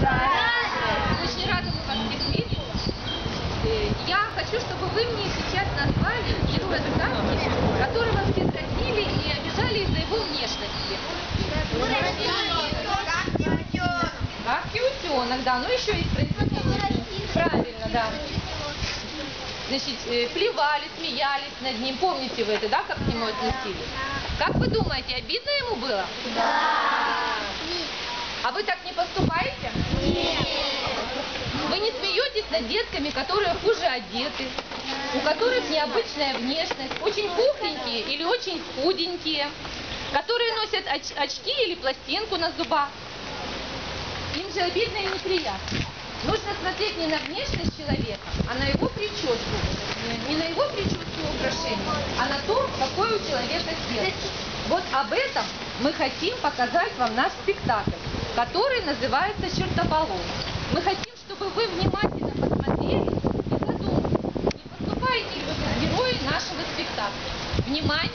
Очень рада вас всех видеть. Я хочу, чтобы вы мне сейчас назвали героя сказки, которые вас все дразнили и обижали из-за его внешности. Как и утенок, да. Ну еще производитель. Правильно, да. Значит, э, плевали, смеялись над ним. Помните вы это, да, как к нему относились? Как вы думаете, обидно ему было? А вы так не поступаете? Вы не смеетесь над детками, которые хуже одеты, у которых необычная внешность, очень пухленькие или очень худенькие, которые носят оч- очки или пластинку на зубах. Им же обидно и неприятно. Нужно смотреть не на внешность человека, а на его прическу. Не на его прическу и украшения, а на то, какой у человека сердце. Вот об этом мы хотим показать вам наш спектакль, который называется чертополох. Мы хотим, чтобы вы внимательно посмотрели и задумались, не поступайте, вы герои нашего спектакля. Внимание!